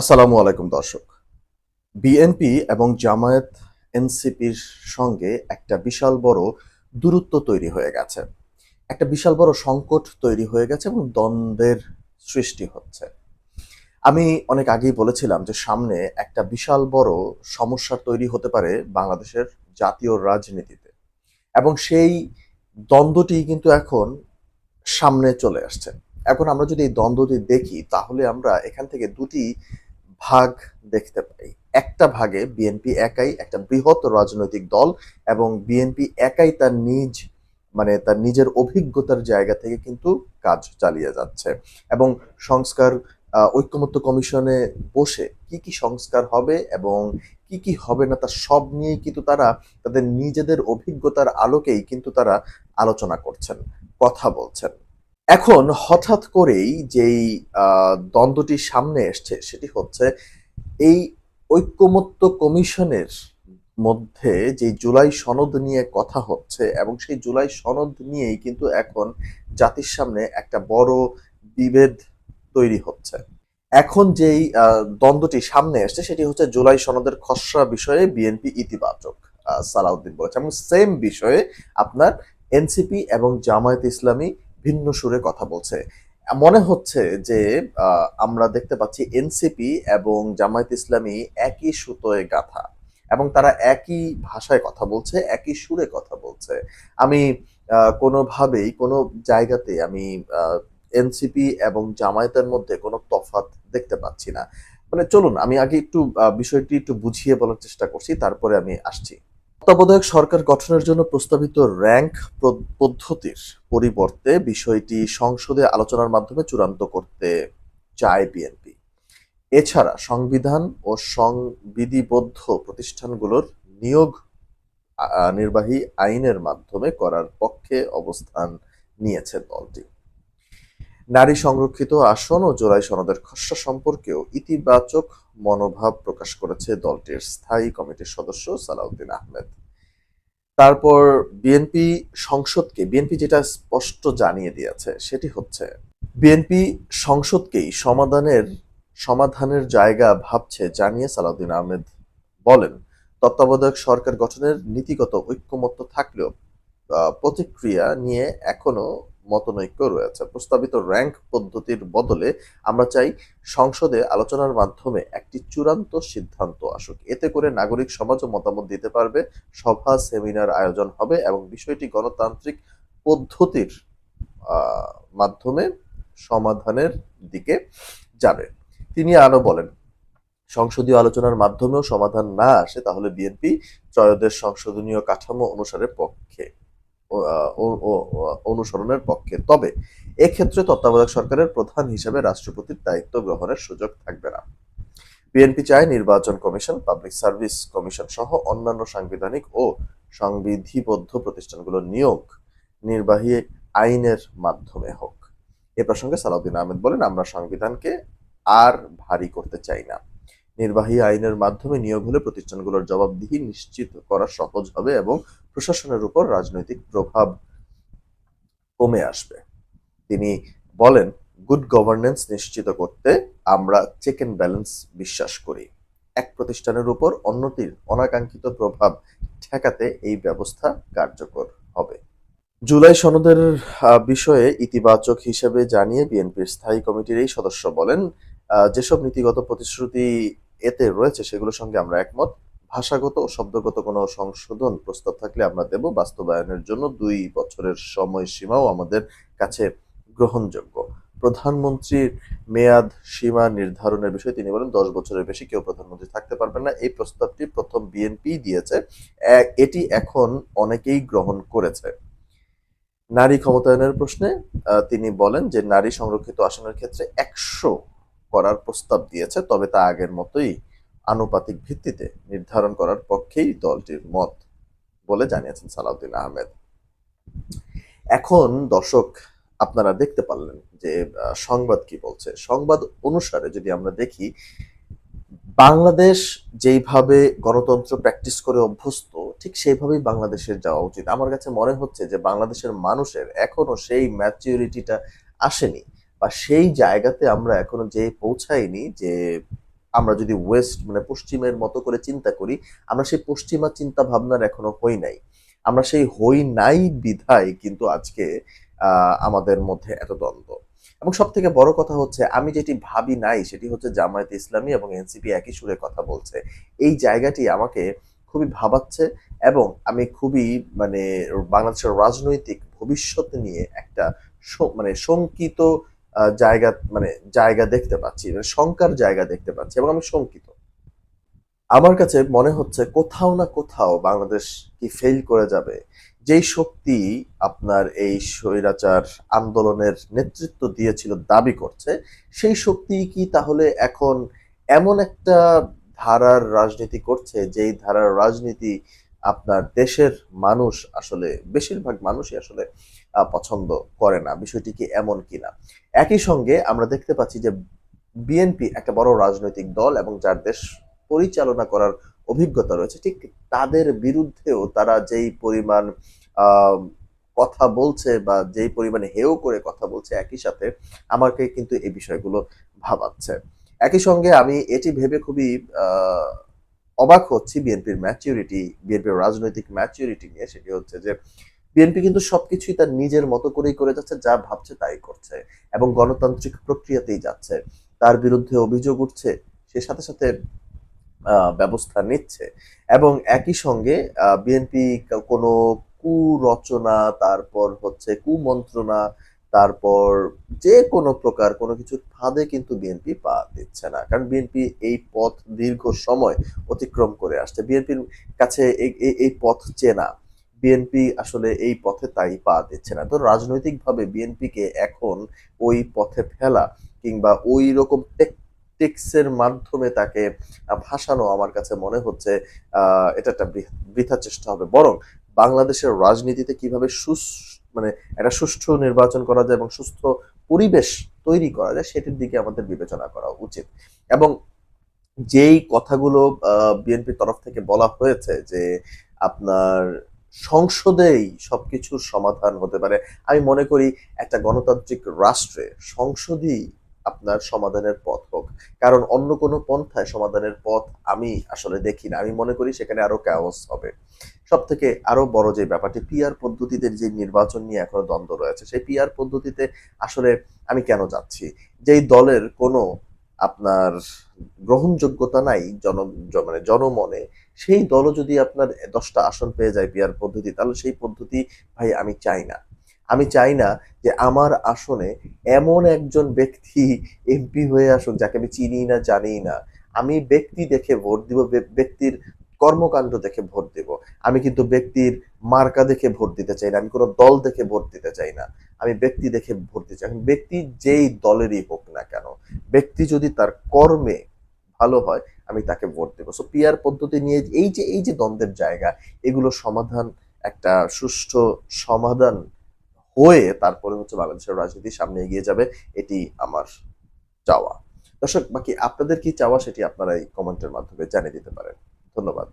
আসসালামু আলাইকুম, দর্শক। বিএনপি এবং জামায়াত এনসিপির সঙ্গে একটা বিশাল বড় দূরত্ব তৈরি হয়ে গেছে। একটা বিশাল বড় সংকট তৈরি হয়ে গেছে এবং দ্বন্দ্বের সৃষ্টি হচ্ছে। আমি অনেক আগেই বলেছিলাম যে সামনে একটা বিশাল বড় সমস্যা তৈরি হতে পারে বাংলাদেশের জাতীয় রাজনীতিতে। এবং সেই দ্বন্দ্বটি কিন্তু এখন সামনে চলে আসছে। এখন আমরা যদি এই দ্বন্দ্বটি দেখি, তাহলে আমরা এখান থেকে দুটি ভাগ দেখতে পাই। একটা ভাগে বিএনপি একাই একটা বৃহৎ রাজনৈতিক দল এবং বিএনপি একাই তার নিজ মানে তার নিজের অভিজ্ঞতার জায়গা থেকে কিন্তু কাজ চালিয়ে যাচ্ছে এবং সংস্কার আহ, ঐকমত্য কমিশনে বসে কি কি সংস্কার হবে এবং কি কি হবে না তার সব নিয়ে কিন্তু তারা তাদের নিজেদের অভিজ্ঞতার আলোকেই কিন্তু তারা আলোচনা করছেন কথা বলছেন। এখন হঠাৎ করেই যেই দ্বন্দ্বটি সামনে এসছে সেটি হচ্ছে এই ঐক্যমত্য কমিশনের মধ্যে যে জুলাই সনদ নিয়ে কথা হচ্ছে এবং সেই জুলাই সনদ নিয়েই কিন্তু এখন জাতির সামনে একটা বড় বিভেদ তৈরি হচ্ছে। এখন যেই দ্বন্দ্বটি সামনে এসছে সেটি হচ্ছে জুলাই সনদের খসড়া বিষয়ে বিএনপি ইতিবাচক সালাউদ্দিন বলেছে এবং সেম বিষয়ে আপনার এনসিপি এবং জামায়াত ইসলামী ভিন্ন সুরে কথা বলছে। মনে হচ্ছে যে আমরা দেখতে পাচ্ছি এনসিপি এবং জামায়াত ইসলামী একই সুতোয় গাথা এবং তারা একই ভাষায় কথা বলছে, একই সুরে কথা বলছে। আমি কোনোভাবেই কোনো জায়গাতে আমি এনসিপি এবং জামায়াতের মধ্যে কোনো তফাৎ দেখতে পাচ্ছি না। মানে চলুন, আমি আগে একটু বিষয়টি একটু বুঝিয়ে বলার চেষ্টা করছি, তারপরে আমি আসছি। তত্ত্বাবধায়ক সরকার গঠনের জন্য প্রস্তাবিত র্যাঙ্ক পদ্ধতির পরিবর্তে বিষয়টি সংসদে আলোচনার মাধ্যমে চূড়ান্ত করতে চায় বিএনপি। এছাড়া সংবিধান ও সংবিধিবদ্ধ প্রতিষ্ঠানগুলোর নিয়োগ নির্বাহী আইনের মাধ্যমে করার পক্ষে অবস্থান নিয়েছে দলটি। নারী সংরক্ষিত আসন ও জোড়াই সনদের খসড়া সম্পর্কেও ইতিবাচক মনোভাব প্রকাশ করেছে দলটির স্থায়ী কমিটির সদস্য সালাউদ্দিন আহমেদ। তারপর বিএনপি সংসদকে বিএনপি যেটা স্পষ্ট জানিয়ে দিয়েছে সেটি হচ্ছে বিএনপি সংসদকেই সমাধানের সমাধানের জায়গা ভাবছে জানিয়ে সালাউদ্দিন আহমেদ বলেন। তত্ত্বাবধায়ক সরকার গঠনের নীতিগত ঐক্যমত্য থাকলেও প্রতিক্রিয়া নিয়ে এখনও মতনৈক্য রয়েছে। প্রস্তাবিত র্যাঙ্ক পদ্ধতির বদলে আমরা চাই সংসদে আলোচনার মাধ্যমে একটি চূড়ান্ত সিদ্ধান্ত আসুক। এতে করে নাগরিক সমাজও মতামত দিতে পারবে, সভা, সেমিনার আয়োজন হবে এবং বিষয়টি গণতান্ত্রিক পদ্ধতির মাধ্যমে সমাধানের দিকে যাবে। তিনি আরও বলেন, সংসদীয় আলোচনার মাধ্যমেও সমাধান না আসে তাহলে বিএনপি ত্রয়োদশ সংশোধনীয় কাঠামো অনুসারে পক্ষে অনুসরণের পক্ষে। তবে, এক্ষেত্রে তত্ত্বাবধায়ক সরকারের প্রধান হিসেবে রাষ্ট্রপতির দায়িত্ব গ্রহণের সুযোগ থাকবে না। বিএনপি চায় নির্বাচন কমিশন, পাবলিক সার্ভিস কমিশন সহ অন্যান্য সাংবিধানিক ও সংবিধিবদ্ধ প্রতিষ্ঠানগুলোর নিয়োগ নির্বাহী আইনের মাধ্যমে হোক। এ প্রসঙ্গে সালাউদ্দিন আহমেদ বলেন, আমরা সংবিধানকে আর ভারী করতে চাই না। নির্বাহী আইনের মাধ্যমে নিয়োগ হলে প্রতিষ্ঠানগুলোর জবাবদিহি নিশ্চিত করা সহজ হবে এবং প্রশাসনের উপর রাজনৈতিক প্রভাব কমে আসবে। তিনি বলেন, গুড গভর্নেন্স নিশ্চিত করতে আমরা চেক অ্যান্ড ব্যালেন্স বিশ্বাস করি। এক প্রতিষ্ঠানের উপর অন্যটির অনাকাঙ্ক্ষিত প্রভাব ঠেকাতে এই ব্যবস্থা কার্যকর হবে। জুলাই সনদের বিষয়ে ইতিবাচক হিসেবে জানিয়ে বিএনপির স্থায়ী কমিটির এই সদস্য বলেন যেসব নীতিগত প্রতিশ্রুতি এতে রয়েছে সেগুলোর সঙ্গে আমরা একমত। ভাষাগত ও শব্দগত কোনো সংশোধন প্রস্তাব থাকলে আমরা দেব। বাস্তবায়নের জন্য দুই বছরের সময়সীমাও আমাদের কাছে গ্রহণযোগ্য। প্রধানমন্ত্রীর মেয়াদ সীমা নির্ধারণের বিষয়ে তিনি বলেন, দশ বছরের বেশি কেউ প্রধানমন্ত্রী থাকতে পারবেন না। এই প্রস্তাবটি প্রথম বিএনপি দিয়েছে। এটি এখন অনেকেই গ্রহণ করেছে। নারী ক্ষমতায়নের প্রশ্নে তিনি বলেন যে নারী সংরক্ষিত আসনের ক্ষেত্রে একশো করার প্রস্তাব দিয়েছে, তবে তা আগের মতোই আনুপাতিক ভিত্তিতে নির্ধারণ করার পক্ষেই দলটির মত বলে জানিয়েছেন সালাউদ্দিন আহমেদ। এখন দর্শক, আপনারা দেখতে পারলেন যে সংবাদ কি বলছে? সংবাদ অনুসারে যদি আমরা দেখি, বাংলাদেশ যেইভাবে গণতন্ত্র প্র্যাকটিস করে অভ্যস্ত, ঠিক সেইভাবেই বাংলাদেশের যাওয়া উচিত। আমার কাছে মনে হচ্ছে যে, বাংলাদেশের মানুষের এখনও সেই ম্যাচিউরিটিটা আসেনি। বা সেই জায়গাতে আমরা এখনও যে পৌঁছাইনি, যে আমরা যদি ওয়েস্ট মানে পশ্চিমের মতো করে চিন্তা করি, আমরা সেই পশ্চিমা চিন্তা ভাবনার এখনও হই নাই। আমরা সেই হই নাই বিধায় কিন্তু আজকে আমাদের মধ্যে এত দ্বন্দ্ব। এবং সব থেকে বড় কথা হচ্ছে, আমি যেটি ভাবি নাই সেটি হচ্ছে জামায়াত ইসলামী এবং এনসিপি একই সুরে কথা বলছে। এই জায়গাটি আমাকে খুবই ভাবাচ্ছে এবং আমি খুবই মানে বাংলাদেশের রাজনৈতিক ভবিষ্যৎ নিয়ে একটা মানে শঙ্কিত জায়গা মানে জায়গা দেখতে পাচ্ছি মানে শঙ্কার জায়গা দেখতে পাচ্ছি, এবং আমি শঙ্কিত। আমার কাছে মনে হচ্ছে কোথাও না কোথাও বাংলাদেশ কি ফেল করে যাবে। যেই শক্তি আপনার এই স্বৈরাচার আন্দোলনের নেতৃত্ব দিয়েছিল, দাবি করছে, সেই শক্তি কি তাহলে এখন এমন একটা ধারার রাজনীতি করছে, যেই ধারার রাজনীতি আপনার দেশের মানুষ আসলে, বেশিরভাগ মানুষই আসলে পছন্দ করে না। বিষয়টি কি এমন কিনা? একই সঙ্গে আমরা দেখতে পাচ্ছি যে বিএনপি একটা বড় রাজনৈতিক দল এবং যার দেশ পরিচালনা করার অভিজ্ঞতা রয়েছে, ঠিক তাদের বিরুদ্ধেও তারা যেই পরিমাণ কথা বলছে বা যেই পরিমাণে হেও করে কথা বলছে একই সাথে আমাকে কিন্তু এই বিষয়গুলো ভাবাচ্ছে। একই সঙ্গে আমি এটি ভেবে খুবই অবাক হচ্ছি বিএনপির ম্যাচিউরিটি বিএনপির রাজনৈতিক ম্যাচিউরিটি নিয়ে, সেটি হচ্ছে যে বিএনপি কিন্তু সবকিছুই তার নিজের মতো করেই করে যাচ্ছে, যা ভাবছে তাই করছে এবং গণতান্ত্রিক প্রক্রিয়াতেই যাচ্ছে। তার বিরুদ্ধে অভিযোগ উঠছে, সে সাথে সাথে ব্যবস্থা নিচ্ছে এবং একই সঙ্গে বিএনপি কোনো কুরচনা, তারপর হচ্ছে কুমন্ত্রণা তারপর যে কোনো প্রকার কোনো কিছুর ফাঁদে কিন্তু বিএনপি পা দিচ্ছে না। কারণ বিএনপি এই পথ দীর্ঘ সময় অতিক্রম করে আসছে। বিএনপির কাছে এই পথ চেনা। বিএনপি আসলে এই পথে তাই পা দিচ্ছে না। তো রাজনৈতিকভাবে বিএনপিকে এখন ওই পথে ফেলা কিংবা ওই রকম টেকটিক্সের মাধ্যমে তাকে ভাসানো আমার কাছে মনে হচ্ছে এটা একটা বৃথা চেষ্টা হবে। বরং বাংলাদেশের রাজনীতিতে কীভাবে সুস মানে একটা সুষ্ঠু নির্বাচন করা যায় এবং সুস্থ পরিবেশ তৈরি করা যায়, সেটির দিকে আমাদের বিবেচনা করা উচিত। এবং যেই কথাগুলো বিএনপির তরফ থেকে বলা হয়েছে যে আপনার সংসদেই সবকিছুর সমাধান হতে পারে, আমি মনে করি একটা গণতান্ত্রিক রাষ্ট্রে সংসদই আপনার সমাধানের পথ হোক। কারণ অন্য কোনো পন্থায় সমাধানের পথ আমি আসলে দেখি না। আমি মনে করি সেখানে আরও ক্যাওস হবে। সব থেকে আরও বড় যে ব্যাপারটি পিআর পদ্ধতিতে যে নির্বাচন নিয়ে এখনও দ্বন্দ্ব রয়েছে, সেই পিআর পদ্ধতিতে আসলে আমি কেন যাচ্ছি? যেই দলের কোনো আপনার গ্রহণযোগ্যতা নাই জন মানে জনমনে, সেই দলও যদি আপনার দশটা আসন পেয়ে যায় পিআর পদ্ধতি, তাহলে সেই পদ্ধতি ভাই আমি চাই না। আমি চাই না যে আমার আসনে এমন একজন ব্যক্তি এমপি হয়ে আসুন যাকে আমি চিনি না জানি না। আমি ব্যক্তি দেখে ভোট দিব ব্যক্তির কর্মকাণ্ড দেখে ভোট দেব। আমি কিন্তু ব্যক্তির মার্কা দেখে ভোট দিতে চাই না, আমি কোনো দল দেখে ভোট দিতে চাই না। আমি ব্যক্তি দেখে ভোট দিতে চাই। ব্যক্তি যেই দলেরই হোক না কেন, ব্যক্তি যদি তার কর্মে ভালো হয়, আমি তাকে ভোট দেবো। সো পিআর পদ্ধতি নিয়ে এই যে এই যে দ্বন্দ্বের জায়গা, এগুলো সমাধান, একটা সুষ্ঠু সমাধান হয়ে তারপরে হচ্ছে বাংলাদেশের রাজনীতি সামনে এগিয়ে যাবে, এটি আমার চাওয়া। দর্শক, বাকি আপনাদের কি চাওয়া সেটি আপনারা এই কমেন্টের মাধ্যমে জানিয়ে দিতে পারেন। ধন্যবাদ।